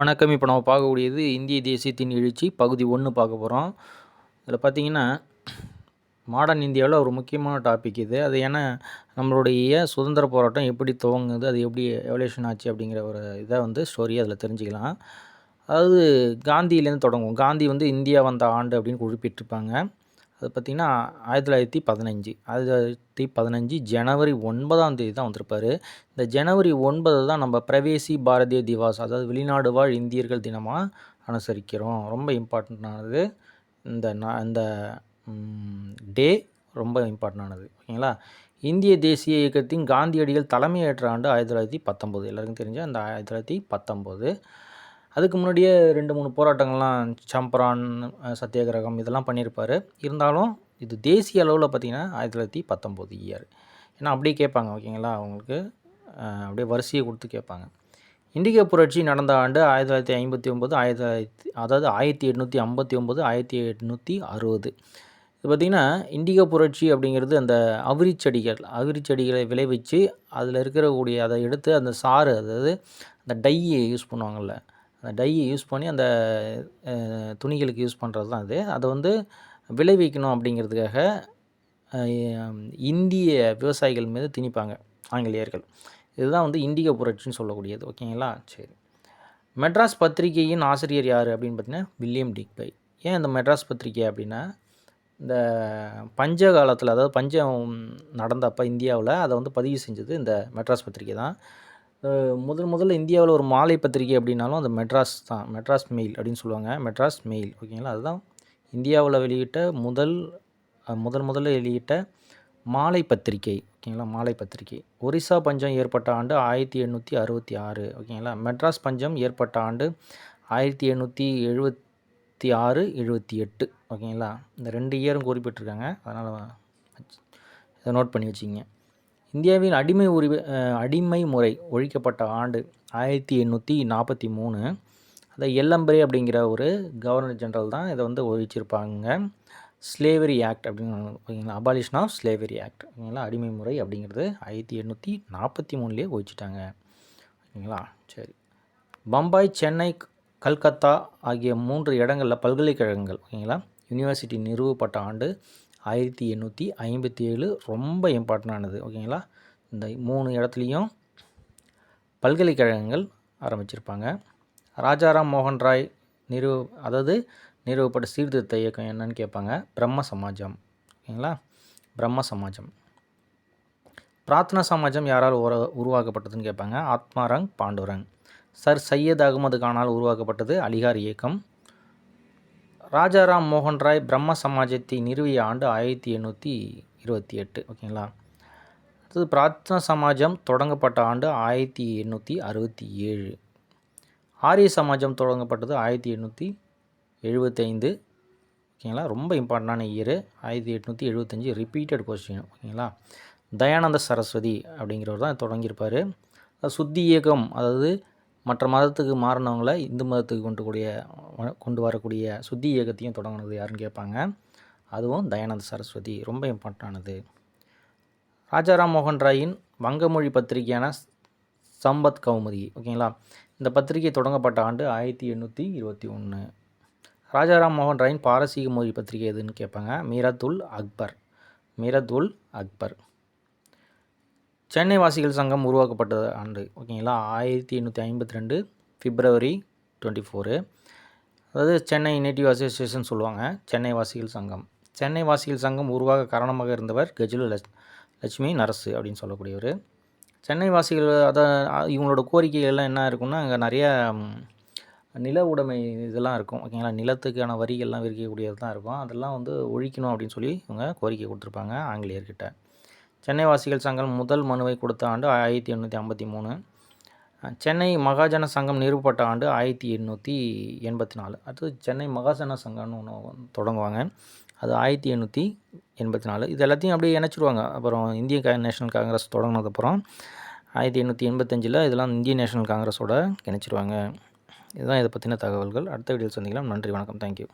வணக்கம். இப்போ நம்ம பார்க்கக்கூடியது இந்திய தேசியத்தின் எழுச்சி பகுதி ஒன்று பார்க்க போகிறோம் இதில் பார்த்தீங்கன்னா மாடர்ன் இந்தியாவில் ஒரு முக்கியமான டாபிக் இது. அது ஏன்னா நம்மளுடைய சுதந்திர போராட்டம் எப்படி துவங்குது? அது எப்படி எவல்யூஷன் ஆச்சு அப்படிங்கிற ஒரு இதை வந்து ஸ்டோரியை அதில் தெரிஞ்சுக்கலாம். அதாவது காந்தியிலேருந்து தொடங்கும் காந்தி வந்து இந்தியா வந்த ஆண்டு அப்படின்னு குறிப்பிட்டிருப்பாங்க. அது பார்த்திங்கன்னா ஆயிரத்தி தொள்ளாயிரத்தி பதினஞ்சு. ஆயிரத்தி தொள்ளாயிரத்தி பதினஞ்சு ஜனவரி ஒன்பதாம் தேதி தான் வந்திருப்பார். இந்த ஜனவரி ஒன்பது தான் நம்ம பிரவேசி பாரதிய திவாஸ் அதாவது வெளிநாடு வாழ் இந்தியர்கள் தினமாக அனுசரிக்கிறோம். ரொம்ப இம்பார்ட்டண்ட்டானது இந்த நான் இந்த டே ரொம்ப இம்பார்ட்டண்டானது ஓகேங்களா? இந்திய தேசிய இயக்கத்தின் காந்தியடிகள் தலைமையேற்ற ஆண்டு ஆயிரத்தி தொள்ளாயிரத்தி பத்தொம்போது. எல்லாருக்கும் தெரிஞ்ச அந்த ஆயிரத்தி தொள்ளாயிரத்தி பத்தொம்போது. அதுக்கு முன்னாடியே ரெண்டு மூணு போராட்டங்கள்லாம் சம்பரான் சத்தியாகிரகம் இதெல்லாம் பண்ணியிருப்பார். இருந்தாலும் இது தேசிய அளவில் பார்த்திங்கன்னா ஆயிரத்தி தொள்ளாயிரத்தி பத்தொம்போது இயர் ஏன்னா அப்படியே கேட்பாங்க ஓகேங்களா அவங்களுக்கு? அப்படியே வரிசையை கொடுத்து கேட்பாங்க. இண்டிகா புரட்சி நடந்த ஆண்டு ஆயிரத்தி தொள்ளாயிரத்தி ஐம்பத்தி ஒம்பது ஆயிரத்தி தொள்ளாயிரத்தி அதாவது ஆயிரத்தி எட்நூற்றி ஐம்பத்தி ஒம்பது ஆயிரத்தி எட்நூற்றி அறுபது. இது பார்த்திங்கன்னா இண்டிகா புரட்சி அப்படிங்கிறது அந்த அவிரி செடிகள் அவிரி செடிகளை விளைவிச்சு அதில் இருக்கக்கூடிய அதை எடுத்து அந்த சாறு அதாவது அந்த டையை யூஸ் பண்ணுவாங்கள்ல டையை யூஸ் பண்ணி அந்த துணிகளுக்கு யூஸ் பண்ணுறது தான் அது. அதை வந்து விளைவிக்கணும் அப்படிங்கிறதுக்காக இந்திய விவசாயிகள் மீது திணிப்பாங்க ஆங்கிலேயர்கள். இதுதான் வந்து இந்திய புரட்சின்னு சொல்லக்கூடியது. ஓகேங்களா? சரி. மெட்ராஸ் பத்திரிகையின் ஆசிரியர் யார் அப்படின்னு பார்த்தீங்கன்னா வில்லியம் டிக்பை. ஏன் இந்த மெட்ராஸ் பத்திரிகை அப்படின்னா இந்த பஞ்ச காலத்தில் அதாவது பஞ்சம் நடந்தப்போ இந்தியாவில் அதை வந்து பதிவு செஞ்சது இந்த மெட்ராஸ் பத்திரிகை தான். முதல் முதல்ல இந்தியாவில் ஒரு மாலை பத்திரிகை அப்படின்னாலும் அது மெட்ராஸ் தான். மெட்ராஸ் மெயில் அப்படின்னு சொல்லுவாங்க. மெட்ராஸ் மெயில். ஓகேங்களா? அதுதான் இந்தியாவில் வெளியிட்ட முதல் முதல் முதல்ல வெளியிட்ட மாலை பத்திரிகை. ஓகேங்களா? மாலை பத்திரிகை. ஒரிசா பஞ்சம் ஏற்பட்ட ஆண்டு ஆயிரத்தி எண்ணூற்றி அறுபத்தி ஆறு. ஓகேங்களா? மெட்ராஸ் பஞ்சம் ஏற்பட்ட ஆண்டு ஆயிரத்தி எண்ணூற்றி எழுபத்தி ஆறு எழுபத்தி எட்டு. ஓகேங்களா? இந்த ரெண்டு இயரும் குறிப்பிட்டிருக்காங்க. அதனால் இதை நோட் பண்ணி வச்சுக்கிங்க. இந்தியாவின் அடிமை உரிமை அடிமை முறை ஒழிக்கப்பட்ட ஆண்டு ஆயிரத்தி எண்ணூற்றி நாற்பத்தி மூணு. அதை எல்லம்பரே அப்படிங்கிற ஒரு கவர்னர் ஜென்ரல் தான் இதை வந்து ஒழிச்சிருப்பாங்க. ஸ்லேவரி ஆக்ட் அப்படின்னு ஓகேங்களா அபாலிஷன் ஆஃப் ஸ்லேவரி ஆக்ட். ஓகேங்களா? அடிமை முறை அப்படிங்கிறது ஆயிரத்தி எண்ணூற்றி நாற்பத்தி மூணுலேயே ஒழிச்சிட்டாங்க. ஓகேங்களா? சரி. பம்பாய் சென்னை கல்கத்தா ஆகிய மூன்று இடங்களில் பல்கலைக்கழகங்கள் ஓகேங்களா? யூனிவர்சிட்டி நிறுவப்பட்ட ஆண்டு ஆயிரத்தி எண்ணூற்றி ஐம்பத்தி ஏழு ரொம்ப இம்பார்ட்டண்டானது ஓகேங்களா இந்த மூணு இடத்துலையும் பல்கலைக்கழகங்கள் ஆரம்பிச்சிருப்பாங்க. ராஜாராம் மோகன் ராய் நிறுவ அதாவது நிறுவப்பட்ட சீர்திருத்த இயக்கம் என்னன்னு கேட்பாங்க. பிரம்ம சமாஜம் ஓகேங்களா பிரம்ம சமாஜம். பிரார்த்தனா சமாஜம் யாரால் உர உருவாக்கப்பட்டதுன்னு கேட்பாங்க. ஆத்மாரங் பாண்டுரங். சர் சையத் அகமது கானால் உருவாக்கப்பட்டது அலிகார் இயக்கம். ராஜாராம் மோகன் ராய் பிரம்ம சமாஜத்தை நிறுவிய ஆண்டு ஆயிரத்தி எண்ணூற்றி இருபத்தி எட்டு ஓகேங்களா? அடுத்தது பிரார்த்தனா சமாஜம் தொடங்கப்பட்ட ஆண்டு ஆயிரத்தி எண்ணூற்றி அறுபத்தி ஏழு. ஆரிய சமாஜம் தொடங்கப்பட்டது ஆயிரத்தி எண்ணூற்றி எழுபத்தைந்து ஓகேங்களா? ரொம்ப இம்பார்ட்டண்டான இயர் ஆயிரத்தி எட்நூற்றி எழுபத்தஞ்சி ரிப்பீட்டட் கொஸ்டின் ஓகேங்களா? தயானந்த சரஸ்வதி அப்படிங்கிறவர் தான் தொடங்கியிருப்பார். சுத்தி இயக்கம் அதாவது மற்ற மதத்துக்கு மாறினவங்களை இந்து மதத்துக்கு கொண்டு கூடிய கொண்டு வரக்கூடிய சுத்தி இயக்கத்தையும் தொடங்கினது யாருன்னு கேட்பாங்க? அதுவும் தயானந்த சரஸ்வதி. ரொம்ப இம்பார்ட்டானது ராஜாராம் மோகன் ராயின் வங்கமொழி பத்திரிகையான சம்பத் கௌமுதி. ஓகேங்களா? இந்த பத்திரிகை தொடங்கப்பட்ட ஆண்டு ஆயிரத்தி எண்ணூற்றி இருபத்தி ஒன்று ராஜாராம் மோகன் ராயின் பாரசீக மொழி பத்திரிகை எதுன்னு கேட்பாங்க? மீரத்துல் அக்பர். மீரத்துல் அக்பர். சென்னை வாசிகள் சங்கம் உருவாக்கப்பட்ட ஆண்டு. ஓகேங்களா? ஆயிரத்தி எண்ணூற்றி ஐம்பத்தி ரெண்டு பிப்ரவரி டுவெண்ட்டி ஃபோரு அதாவது சென்னை நேட்டிவ் அசோசியேஷன் சொல்லுவாங்க சென்னை வாசிகள் சங்கம். சென்னை வாசிகள் சங்கம் உருவாக காரணமாக இருந்தவர் கஜலு லட்ச் லட்சுமி நரசு அப்படின்னு சொல்லக்கூடியவர். சென்னை வாசிகள் அதை இவங்களோட கோரிக்கைகள் எல்லாம் என்ன இருக்குன்னா அங்கே நிறைய நில உடைமை இதெல்லாம் இருக்கும் ஓகேங்களா? நிலத்துக்கான வரிகள்லாம் விரிக்கக்கூடியது தான் இருக்கும். அதெல்லாம் வந்து ஒழிக்கணும் அப்படின்னு சொல்லி இவங்க கோரிக்கை கொடுத்துருப்பாங்க ஆங்கிலேயர்கிட்ட. சென்னை வாசிகள் சங்கம் முதல் மனுவை கொடுத்த ஆண்டு ஆயிரத்தி எண்ணூற்றி ஐம்பத்தி மூணு. சென்னை மகாஜன சங்கம் நிறுவப்பட்ட ஆண்டு ஆயிரத்தி எண்ணூற்றி எண்பத்தி நாலு அடுத்தது சென்னை மகாஜன சங்கம்னு ஒன்று தொடங்குவாங்க. அது ஆயிரத்தி எண்ணூற்றி எண்பத்தி நாலு இது எல்லாத்தையும் அப்படியே இணைச்சிடுவாங்க அப்புறம் இந்திய நேஷனல் காங்கிரஸ் தொடங்கினதுக்கப்புறம் ஆயிரத்தி எண்ணூற்றி எண்பத்தஞ்சில் இதெல்லாம் இந்திய நேஷனல் காங்கிரஸோட இணைச்சிருவாங்க. இதுதான் இதை பற்றின தகவல்கள். அடுத்த வீடியோ சந்திக்கலாம். நன்றி வணக்கம். தேங்க்யூ